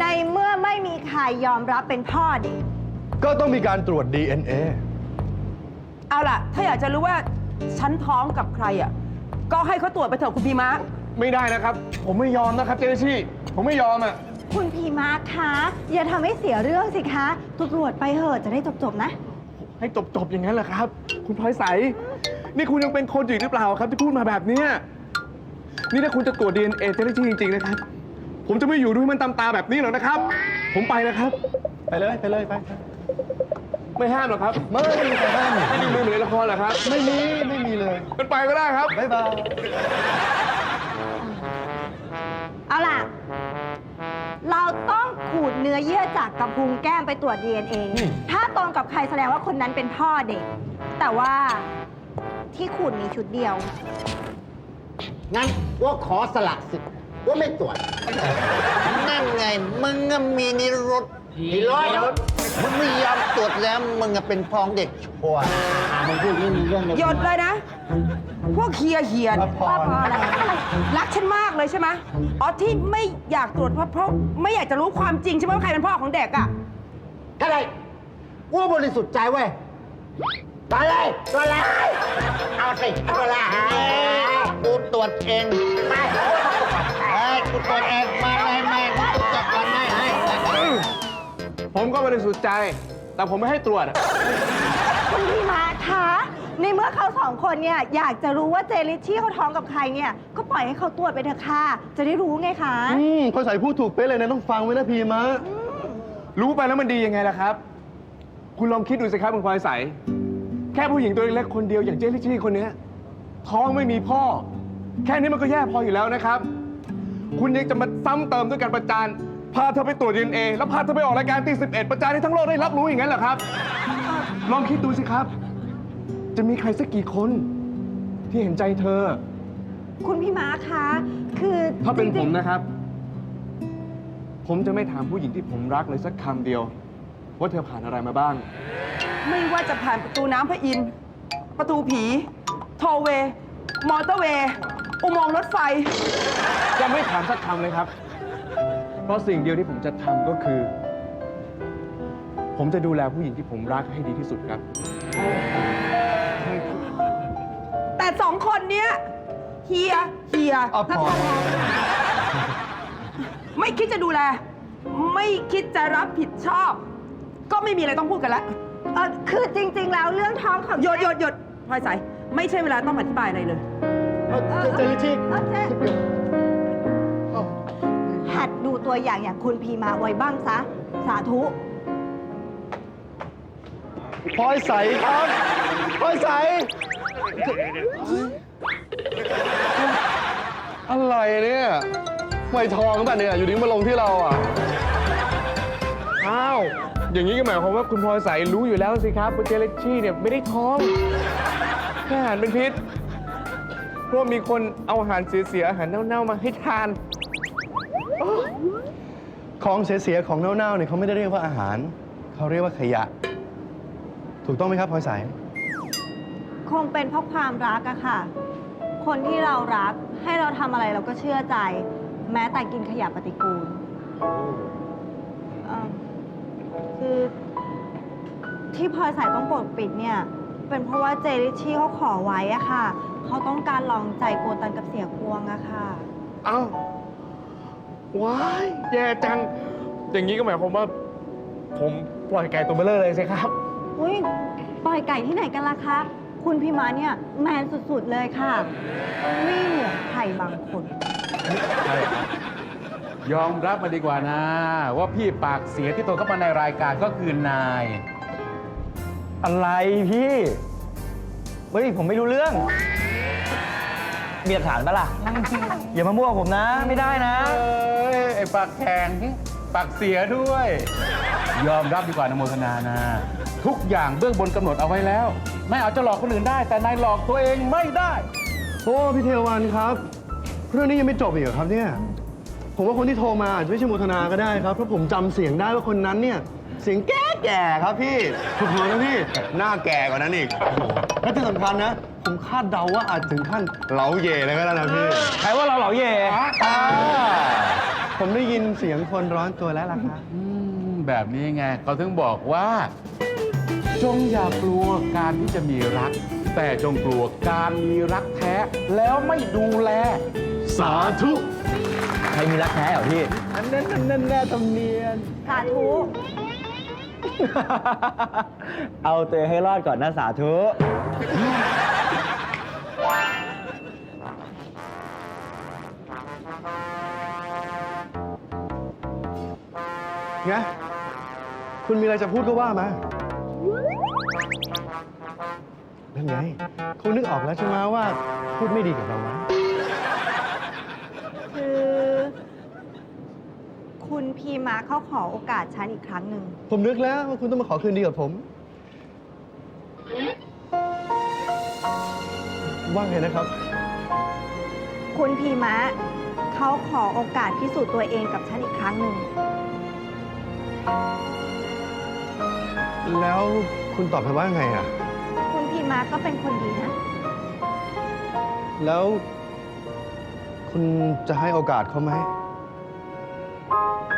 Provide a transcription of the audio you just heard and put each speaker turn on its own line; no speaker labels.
ในเมื่อไม่มีใครยอมรับเป็นพ่อเด็ก
ก็ต้องมีการตรวจ DNA
เอาล่ะ ถ้าอยากจะรู้ว่าฉันท้องกับใครอะ ก็ให้เขาตรวจไปเถอะคุณพีมะ
ไม่ได้นะครับ ผมไม่ยอมนะครับเจเนชี่ผมไม่ยอมอะ
คุณพีมาร์คคะ อย่าทำให้เสียเรื่องสิคะตรวจไปเหอะจะได้จบๆนะ
ให้จบๆอย่างนั้นเหรอครับ คุณพลอยใส นี่คุณยังเป็นคนอยู่หรือเปล่าครับที่พูดมาแบบเนี้ย นี่ถ้าคุณจะตรวจ DNA เจเนชี่จริง ๆ นะครับ ผมจะไม่อยู่ด้วยมันตามตาแบบนี้หรอกนะครับ ผมไปนะครับ
ไปเลยไปเลยไป
ไม่ห้ามหรอกครับ
ไม่มีใครห้าม
ไม่มีมือเหมือนในละครหรอครับ
ไม่มีไม่มีเลย
มันไปก็ได้ครับ
บ๊ายบาย
เอาล่ะ เราต้องขูดเนื้อเยื่อจากกระพุ้งแก้มไปตรวจ DNA ถ้าตรงกับใครแสดงว่าคนนั้นเป็นพ่อเด็ก แต่ว่าที่ขูดมีชุดเดียว
งั้น ว่าขอสละสิทธิ์ว่าไม่ตรวจนั่นไง มึงอะมีนิรุตนิรถมึงไม่ยอมตรวจแล้ว มึงอะเป็นพ้องเด็กชัวร์อะมึงพูดไม่มีเรื่องเลย
หยดเลยนะ พวกเฮียเฮียน
พอ
พ่ออะไร
รักฉันมากเลยใช่ไหมอ๋อที่ไม่อยากตรวจเพราะเพราะไม่อยากจะรู้ความจริงใช่ไหมว่าใครเป็นพ่อของเด็กอะ
ก็เลยว่าบริสุทธิ์ใจเว้ยมาเลยตัวเลยเอาสิตัวเลยกู ตรวจเองไปเอ้ยกูตรวจเองมาเลยไม่กูจัดการให้ให้
ผมก็บริสุทธิ์ใจ แต่ผมไม่ให้ตรวจอะ
คุณพี่มาร์คคะในเมื่อเขาสองคนเนี่ยอยากจะรู้ว่าเจลิชชี่เขาท้องกับใครเนี่ยก็ปล่อยให้เขาตรวจไปเถอะค่ะจะได้รู้ไงคะ
อืมพลอยใสพูดถูกเป๊ะเลยนะต้องฟังไว้นะพีมะ
รู้ไปแล้วมันดียังไงล่ะครับ คุณลองคิดดูสิครับคุณพลอยใส แค่ผู้หญิงตัวเล็กๆคนเดียวอย่างเจลลี่ชี่คนเนี้ยท้องไม่มีพ่อ แค่นี้มันก็แย่พออยู่แล้วนะครับ คุณยังจะมาซ้ำเติมด้วยการประจาน พาเธอไปตรวจดีเอ็นเอแล้วพาเธอไปออกรายการตีสิบเอ็ดประจานให้ทั้งโลกได้รับรู้อย่างนั้นเหรอครับ ลองคิดดูสิครับ จะมีใครสักกี่คนที่เห็นใจเธอ
คุณพี่มาร์คคะ คือ
ถ้าเป็น
จ
ผ
ริ
ม
งๆ
นะครับ ผมจะไม่ถามผู้หญิงที่ผมรักเลยสักคำเดียว ว่าเธอผ่านอะไรมาบ้าง
ไม่ว่าจะผ่านประตูน้ำพระอินทร์ประตูผีโทเวย์มอเตอร์เวย์ อุโมงค์รถไฟ
จะไม่ถามสักคำเลยครับ เพราะสิ่งเดียวที่ผมจะทำก็คือ ผมจะดูแลผู้หญิงที่ผมรักให้ดีที่สุดครับ
แต่สองคนเนี้ยเฮียเฮีย
เอาพอ
ไม่คิดจะดูแล ไม่คิดจะรับผิดชอบ ก็ไม่มีอะไรต้องพูดกันแล้ว
เออคือจริง ๆ แล้วเรื่องท้องของ
หยดหยดหยดพลอยใสไม่ใช่เวลาต้องอธิบายอะไรเลย
เอ้าเจเจลิชี่
เออเจ๊หัดดูตัวอย่างอย่างคุณพีมาไว้บ้างซะ สาธุ
พลอยใสครับพลอยใส
อะไรเนี่ยไม่ทองป่ะเนี่ย อยู่ดีมาลงที่เราอะ อ้าว อย่างนี้ก็หมายความว่าคุณพลอยใสรู้อยู่แล้วสิครับว่าเจเลชชี่เนี่ยไม่ได้ท้องแค่อาหารเป็นพิษ เพราะว่ามีคนเอาอาหารเสียๆอาหารเน่าๆมาให้ทาน
ของเสียๆของเน่าๆเนี่ยเขาไม่ได้เรียกว่าอาหาร เขาเรียกว่าขยะ ถูกต้องไหมครับพลอยใส
คงเป็นเพราะความรักอะค่ะ คนที่เรารักให้เราทำอะไรเราก็เชื่อใจ แม้แต่กินขยะปฏิกูลเอ่อคือที่พลอยสายต้องปกปิดเนี่ย เป็นเพราะว่าเจริชชี่เขาขอไว้อะค่ะ เขาต้องการลองใจโกตันกับเสียกวงอะค่ะ
เอ้าว้ายแย่จัง อย่างนี้ก็หมายความว่า ผมปล่อยไก่ตัวเบลเลอร์เลยสิครับ
อุ้ยปล่อยไก่ที่ไหนกันล่ะคะ คุณพิมาเนี่ยแมนสุดๆเลยค่ะ ไม่เหมือนใครบางคน
ยอมรับมาดีกว่านะ ว่าพี่ปากเสียที่ตัวเข้ามาในรายการก็คือนาย
อะไรพี่เฮ้ยผมไม่รู้เรื่อง มีหลักฐานปะล่ะ อย่ามามั่วผมนะ ไม่ได้นะ
เอ้ย ไอ้ปากแข็งปากเสียด้วย ยอมรับดีกว่านะโมทนานะ ทุกอย่างเบื้องบนกำหนดเอาไว้แล้ว ไม่เอาจะหลอกคนอื่นได้ แต่นายหลอกตัวเองไม่ได้
โอ้พี่เทวันครับ เรื่องนี้ยังไม่จบอีกเหรอครับเนี่ย ผมว่าคนที่โทรมาอาจจะไม่ใช่โมทนาก็ได้ครับ เพราะผมจำเสียงได้ว่าคนนั้นเนี่ย เสียงแก่แก่ๆครับพี่ถูกๆนะพี่ หน้าแก่กว่านั้นอีกและที่สำคัญนะ ผมคาดเดาว่าอาจถึงขั้นเหลาเย่เลยก็ได้นะพี่
ใครว่าเราเหล่าเย่
อ่าเสียงคนร้อนตัวแล้วล่ะครับ
อืมแบบนี้ไงเขาถึงบอกว่า จงอย่ากลัวการที่จะมีรัก แต่จงกลัวการมีรักแท้ แล้วไม่ดูแล
สาธุ
ใครมีรักแท้เหรอพี่
อันนั้นนั่นนั่นแน่ทำเนียน
สาธุ
เอาตัวเองให้รอดก่อนนะสาธุ
ไงคุณมีอะไรจะพูดก็ว่ามา นั่นไง คุณนึกออกแล้วใช่ไหมว่าพูดไม่ดีกับเราไหม
คือ คุณพีมาเขาขอโอกาสฉันอีกครั้งหนึ่ง
ผมนึกแล้วว่าคุณต้องมาขอคืนดีกับผม ว่าไงนะครับ
คุณพีมะเขาขอโอกาสพิสูจน์ตัวเองกับฉันอีกครั้งหนึ่ง
แล้วคุณตอบไปว่าไงอะ
คุณพีมะก็เป็นคนดีนะ
แล้ว คุณจะให้โอกาสเขาไหม
ค you